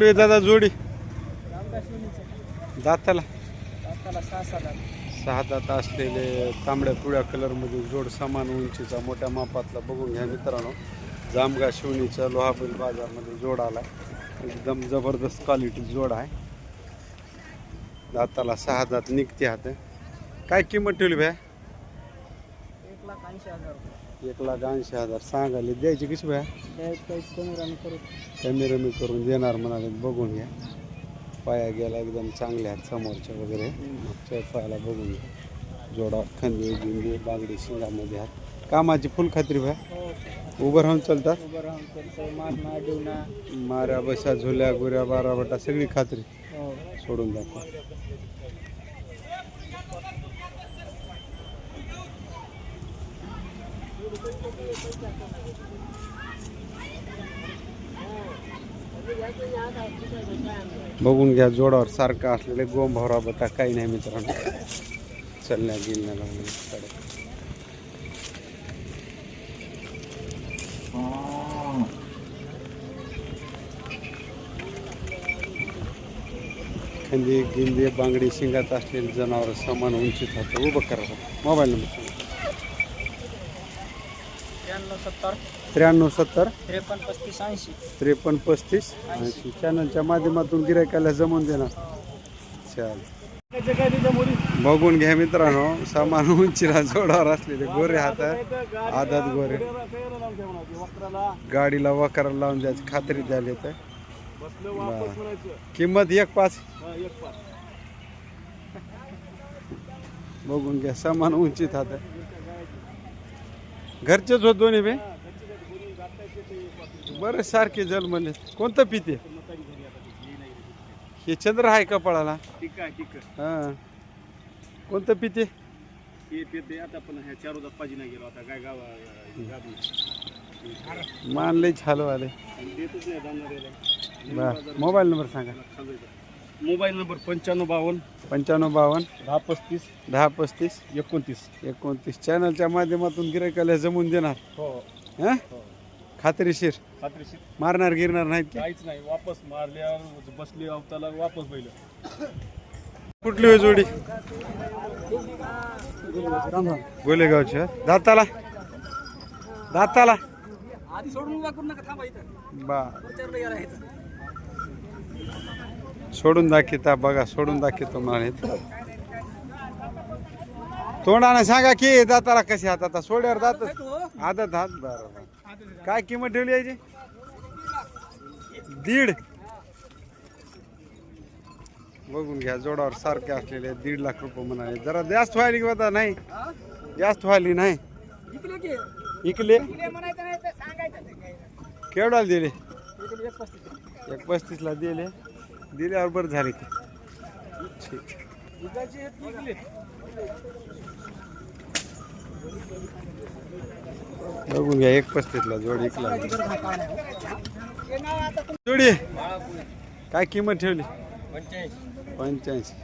कुठली आहे दादा जोडी. दाताला. सहा दात असलेले तांबड्या पिवळ्या कलरमध्ये जोड समान उंचीचा मोठ्या मापातला बघून घ्या मित्रांनो. जामगा शिवणीचा लोहाबिल बाजारमध्ये जोड आला. एकदम जबरदस्त क्वालिटी जोड आहे. दाताला सहा दात निघते हात काय किंमत ठेवली भ्या? एक लाख ऐंशी हजार रुपये. एक लाख ऐंशी हजार सांगाले द्यायची कशी भ्या कमी रमी करून देणार म्हणाले बघून घ्या. पाया गेला एकदम चांगले आहेत समोरच्या वगैरे. मागच्या पायाला बघून घ्या. जोडा खंदे बिंदे बागडी शिंगामध्ये आहेत. कामाची फुल खात्री भ्या उभं राहून चालतात? माऱ्या बशा झुल्या गुऱ्या बारावटा सगळी खात्री. हो. सोडून दाखवा. बघून घ्या जोडावर सारखं असलेले गोंभावरा बटा काही नाही मित्रांनो. चलण्या गिलण्याला खंदी गिंदी बांगडी शिंगात असलेले जनावर समान उंचीत होतं. उभं करा. मोबाईल नंबर सत्तर. त्र्याण्णव सत्तर. त्रेपन्न पस्तीस ऐंशी. त्रेपन्न पस्तीस. ऐंशी. चॅनलच्या माध्यमातून गिरायकाला जमून देणार. चाल. बघून घ्या मित्रांनो. समान उंचीला जोडावर असलेले गोरे हात आदात गोरे. गाडीला वकारा लावून द्यायची खात्री द्यायला तर. किंमत एक पाच. बघून घ्या. समान उंचीत हात घरचेच होत दोन्ही बे. बरं सारखे जल म्हणले कोणतं पिते हे चंद्र आहे कपाळाला हा. कोणतं पिते हे पेते आता पण ह्या चार रोजात पाहिजे नाही गेलो आता काय गाव गावी मान लई छालो आले मोबाईल नंबर सांगा. मोबाईल नंबर पंच्याण्णव बावन्न. पंच्याण्णव बावन्न. दहा पस्तीस. दहा पस्तीस. एकोणतीस. एकोणतीस. चॅनलच्या माध्यमातून गिरायकाला जमून देणार. हो. हा? खात्रीशीर. खात्रीशीर. मारणार गिरणार नाहीत की? काहीच नाही. वापस मारल्यावर बसली अवताला वापस बैल. कुठली होय जोडी? गोलेगावच्या दाताला? दाताला? आधी सोडून उभा करू नका थांबा इथं. बा. सोडून दाखवता बघा सोडून दाखवतो म्हणे तोंडाने सांगा की दाताला कशी हात आता सोड्यावर दात. आदत हात बरं काय किंमत ठेवली याची? दीड. बघून घ्या जोडावर सारखे असलेले दीड लाख रुपये म्हणाले. जरा जास्त व्हायली की आता नाही. जास्त व्हायली नाही. इकले. केवढ्याला दिले? इकडे एक पस्तीस. एक पस्तीसला दिले. दिल्यावर बरं झाले की. ठीक बघून घ्या एक पस्तीसला जोड एक जोडी. काय किंमत ठेवली? पंच्याऐंशी.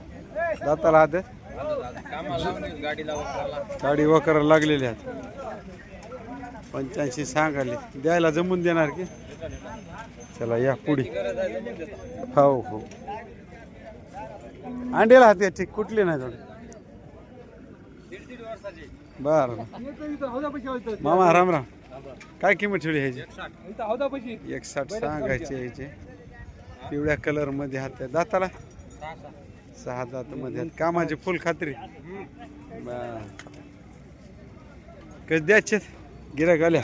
दाताला हात गाडी वकर लागलेली आहेत. पंच्याऐंशी सांगाले द्यायला जमून देणार की? चला या पुढे. हो हो. अंडेला हात ठीक कुठले नाही थोडे बर. मामा राम राम. काय किंमत ठेवली ह्याची? एक साठ सांगायचे ह्याचे पिवळ्या कलरमध्ये हात आहे. दाताला? सहा दात मध्ये कामाची फुल खात्री. बर. कधी द्यायचे गिराक आल्या?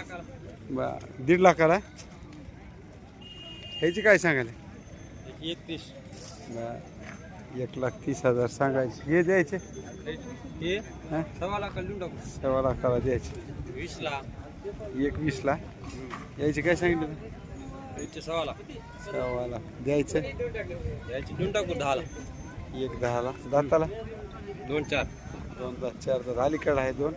बर दीड लाखाला? ह्याची काय सांगायला? एकतीस. बर एक लाख तीस हजार सांगायचे. हे द्यायचे? सव्वा लाख टाकू. सव्वा लाखाला द्यायचे. वीस ला. एक वीसला यायचे काय सांगितलं? सव्वा लाख. सव्वा लाख. द्यायचे? याची लिहून टाकू दहा ला एक दहाला. दाताला? दोन चार. दोन तास चार तास अलीकडे आहे दोन.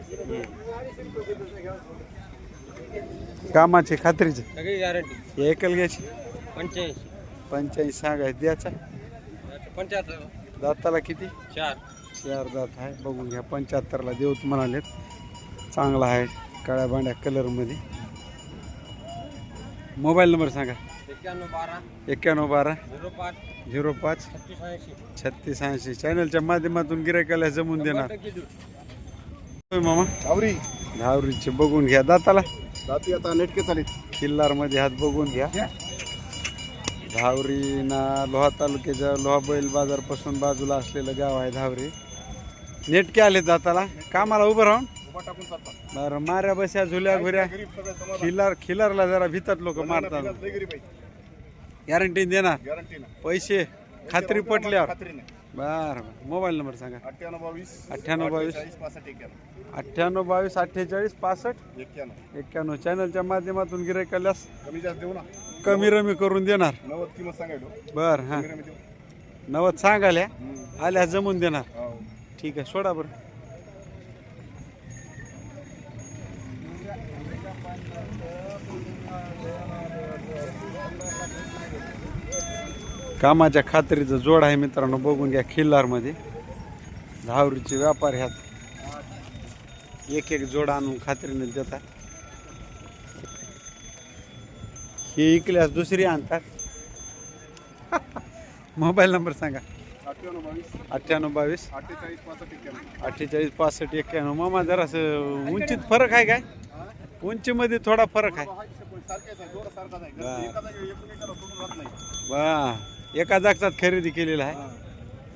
कामाचे खात्रीचे? सगळी गॅरंटी हे एकल घ्यायची? पंच्याऐंशी. पंच्याऐंशी सांगायचं द्यायचा पंच्याहत्तर. दाताला किती? चार. चार दात आहे. बघून घ्या पंच्याहत्तरला देऊत म्हणालेत चांगला आहे काळ्या भांड्या कलरमध्ये मोबाईल नंबर सांगा. एक्क्याण्णव बारा. एक्क्याण्णव बारा. झिरो पाच. झिरो पाच. छत्तीस ऐंशी. छत्तीस ऐंशी. चॅनलच्या माध्यमातून गिरायकाला जमून देणार. होय मामा? आवरी धावरीचे बघून घ्या. दाताला. जाती आता नेटके चालेल किल्लारमध्ये हात बघून घ्या. धावरी ना लोहा तालुक्याच्या लोहा बैल बाजारपासून बाजूला असलेलं गाव आहे धावरी. नेटके आले दाताला. कामाला उभं राहून. टाकून बरं माऱ्या बस्या झुल्या घुऱ्या. गरीब सगळं समाज खिल्लार खिल्लारला जरा भितात लोक मारतात. लय गरीब आहे गॅरंटी देणार. गॅरंटी ना. पैसे खात्री पटल्यावर. खात्रीने बर मोबाईल नंबर सांगा. अठ्ठ्याण्णव बावीस अठ्ठ्याण्णव बावीस. चाळीस पासष्ट एक्क्याण्णव अठ्ठ्याण्णव बावीस अठ्ठेचाळीस पासष्ट? एक्क्याण्णव एक्क्याण्णव चॅनलच्या माध्यमातून गिरायकाल्यास कमी जास्त देऊ ना. कमी रमी करून देणार. नव्वद किंमत सांगायलो. बर हां. कमी रमी देऊ. नवद सांगाल्या. आल्या जमून देणार. हो. ठीक आहे सोडा बरं. कामाच्या खात्रीचं जोड आहे मित्रांनो बघून घ्या खिल्लारमध्ये धावरीचे व्यापार ह्यात. एक एक जोड आणून खात्रीने देतात. हे इकल्यास दुसरी आणतात. मोबाईल नंबर सांगा. अठ्ठ्याण्णव बावीस अठ्ठ्याण्णव बावीस. अठ्ठेचाळीस पासष्ट एक्क्याण्णव. अठ्ठेचाळीस पासष्ट एक्क्याण्णव. मामा जरासं उंचीत फरक आहे काय? उंचीमध्ये थोडा फरक आहे. एका वा जागतात खरेदी केलेला आहे.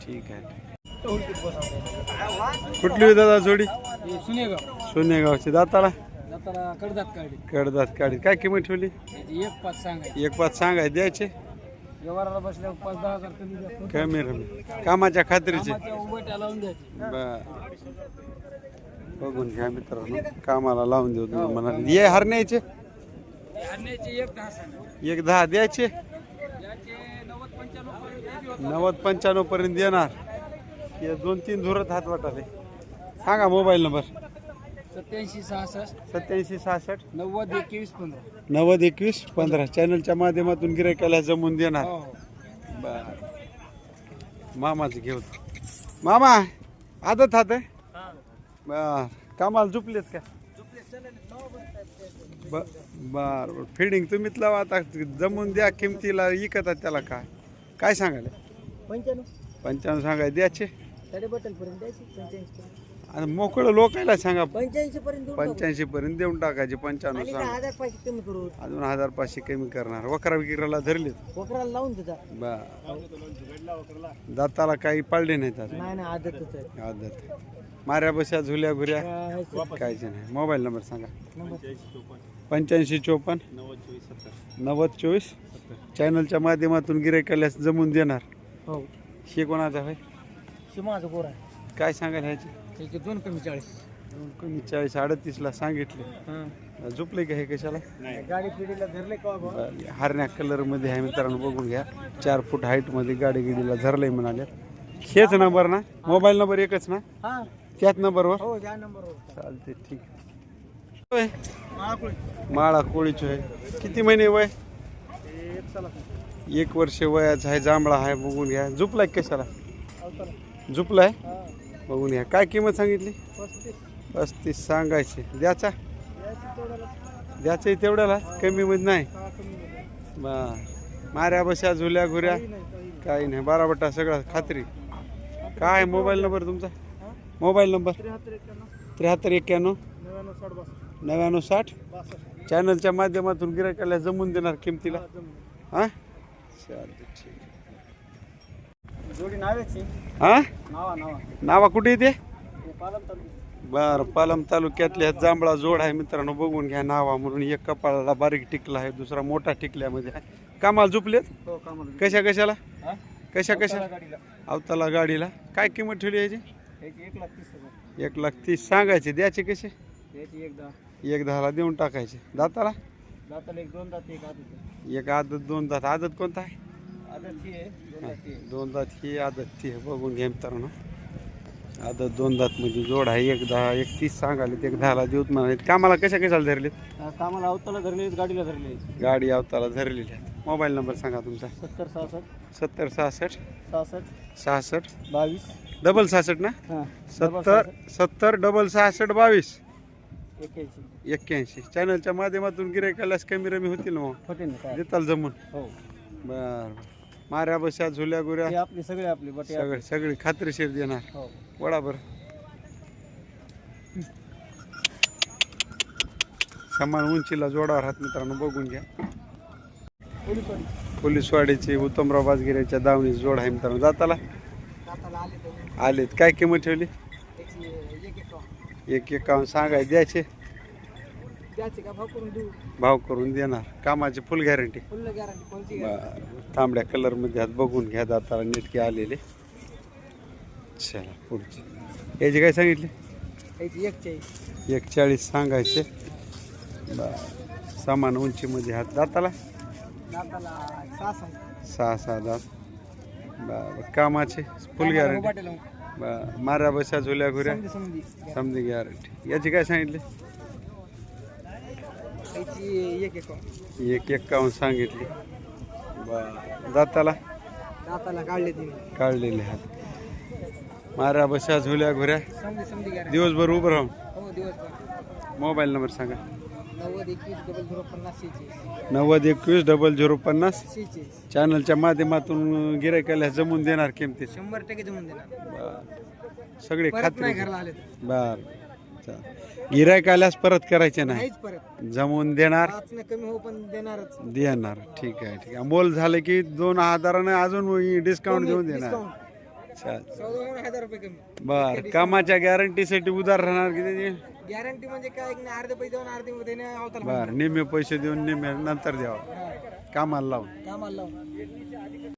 ठीक आहे. कुठली दादा जोडी? सुनेगाव सोनेगावची. दाताला? कडदात काढी. काय किंमत ठेवली? एक पाच सांगायची एक पाच सांगाय. द्यायचे? व्यवहाराला बसल्यावर पाच दहा हजार कमी कमी. कामाच्या खात्रीचे. लावून द्यायची. बर. बघून घ्या मित्रांनो. कामाला लावून देऊ तुम्ही म्हणाले ये हरण्याचे? एक दहा सांगा. एक दहा द्यायचे? याचे नव्वद पंच्याण्णव पर्यंत देणार. हे दोन तीन धुरत हात वाटाले. सांगा मोबाईल नंबर. सत्याऐंशी सहासष्ट. सत्याऐंशी सहासष्ट. नव्वद एकवीस पंधरा. नव्वद एकवीस पंधरा. चॅनलच्या माध्यमातून गिरायकाला जमून देणार. हो बर. मामाचं घेऊ मामा आदत हात आहे? कामाला झुपलेत का? ब- बर बर. फिडिंग तुम्हीच लावा आता. जमून द्या किमतीला विकतात त्याला काय. काय सांगायला? पंच्याण्णव. पंच्याण्णव सांगाय द्याचे. साडे बटल पर्यंत द्यायची पंच्याऐंशी आणि मोकळं लोकायला सांगा. पंच्याऐंशी पर्यंत देऊन टाकू. पंच्याऐंशी पर्यंत देऊन टाकायचे पंच्याण्णव आणि सांगा. दहा हजार पैसे कमी करू. अजून हजार पाचशे कमी करणार. वकरा विक्राला कोकराला लावून देता बा. दाताला काही पाळले नाहीत नाही ना आदतच आहे. आदत. माऱ्या बस्या झुल्या घुऱ्या आहे? कायचे नाही. मोबाईल नंबर सांगा. नंबर. पंच्याऐंशी चोपन्न. नव्वद चोवीस. चॅनलच्या माध्यमातून गिरायकाल्यास जमून देणार. हो. हे कोणाचा होय शिमाचं गोर आहे. काय सांगायला ह्याची? त्याचे दोन कमी चाळीस? कोणी चाळीस अडतीसला सांगितले. हां. झोपले का हे कशाला? गाडी पिढीला धरले का बाबा? बरं. हरण्या कलरमध्ये आहे मित्रांनो बघून घ्या. चार फूट हाईटमध्ये गाडी गिडीला धरलंय म्हणाले. हेच नंबर ना? मोबाईल नंबर एकच ना? हा. त्याच नंबरवर हो या नंबरवर चालते ठीक होय माळा कोळीच आहे. किती महिने वय? एक वर्ष वयाचा आहे जांभळा आहे बघून घ्या. झुपलाय कशाला? झुपलाय? बघून घ्या काय किंमत सांगितली? पस्तीस. सांगायचे. द्याचा? द्याचं तेवढ्याला? कमी मध्ये नाही? माऱ्या बशा झुल्या घुऱ्या? काही नाही बारा बट्टा सगळा खात्री. काय मोबाईल नंबर तुमचा? Mobile number? त्र्याहत्तर एक्क्याण्णव नव्याण्णव साठ चॅनलच्या माध्यमातून गिरायकाला जमून देणार किमतीला? हा? चालते ठीक जोडी नावाची. हा? नावा नावा. नावा कुठे येते बर पालम तालुक्यातल्या जांभळा जोड आहे मित्रांनो बघून घ्या नावा म्हणून. एक कपाळाला बारीक टिकला आहे दुसरा मोठा टिकल्यामध्ये आहे. कामाला झुपलेत? हो कामाला कशा कशाला? कशा कशा? अवताला गाडीला. काय किंमत ठेवली याची? एक लाख तीस सांगायचे द्यायचे कसे? एक दहा. एक दहाला देऊन टाकायचे. दाताला? दाताला एक आदत दोन दात. आदत कोणता आहे? दोन दात ही आहे. दोन दात ही आदत ती आहे बघून घ्या मित्रांनो. आदत दोन दात म्हणजे जोड आहे एक दहा एक तीस सांगाले एक दहाला देऊत म्हणाले कामाला कशा कशाला धरलेत? कामाला अवताला धरले गाडीला धरले गाडी अवताला धरलेली आहे मोबाईल नंबर सांगा तुमचा. सत्तर सहासष्ट. सत्तर सहासष्ट. सहासष्ट. सहासष्ट. बावीस. डबल सहासष्ट ना? हां सत्तर सत्तर डबल सहासष्ट बावीस. एक्क्याऐंशी. एक्क्याऐंशी. चॅनलच्या माध्यमातून गिरायकालाच कमी रमी होतील ना मग? होते ना काय? देताल जमून? हो. बर. माऱ्या बशा झुल्या गुऱ्या. हे आपली सगळे आपली बटे सगळे सगळी खात्रीशीर देणार. हो. वडा बर. समान उंचीला जोडावर हात मित्रांनो बघून घ्या. पोलीसवाडीची उत्तमराव बाजगिऱ्याच्या दावणी जोड आहे मित्रांनो. जाताला? दाताला आले तर आलेत. काय किंमत ठेवली? एक एक एकावन्न. सांगाय द्यायचे? द्यायचे का? भाव करून देऊ. भाव करून देणार. कामाची फुल गॅरंटी फुल गॅरंटी कोणती तांबड्या कलरमध्ये हात बघून घ्या दाताला नेटके आलेले. चला पुढचे. याचे काय सांगितले? त्याची एक चाळीस एक चाळीस सांगायचे. बरं. समान उंचीमध्ये हात. दाताला? दाताला सहा सहा सहा सहा दात बरं कामाचे फुल गॅरंटी बरं माऱ्या बशा झुल्या घुऱ्या. समजी गॅरंटी याची काय सांगितले? एक एक एक एक्कावन्न सांगितली? बरं. दाताला? दाताला काढले तिने. काढलेले हात माऱ्या बशा झुल्या घुऱ्या. समजी समजी गॅरंटी दिवसभर उभं राहून. हो दिवसभर. मोबाईल नंबर सांगा. नव्वद एकवीस डबल झिरो पन्नास शेहेचाळीस नव्वद एकवीस डबल झिरो पन्नास. शेहेचाळीस चॅनलच्या माध्यमातून गिरायकाला जमून देणार किमतीत. शंभर टक्के जमून देणार. बर. सगळे परत खात्री नाही घरला आले तर. बर. गिरायक आल्यास परत करायचे नाही. नाहीच परत. जमवून देणार. कमी हो पण देणारच. देणार. ठीक आहे ठीक आहे. मोल झालं की दोन हजाराने अजून डिस्काउंट देऊन देणार. डिस्काउंट चाल चौदा म्हणून हजार रुपये कमी. बर कामाच्या गॅरंटीसाठी उधार राहणार की त्याची गॅरंटी म्हणजे काय? की नाही, अर्धे पैसे देऊन अर्धे बर निम्मे पैसे देऊन निम्मे नंतर द्यावं. कामाला लावून. कामाला लावून.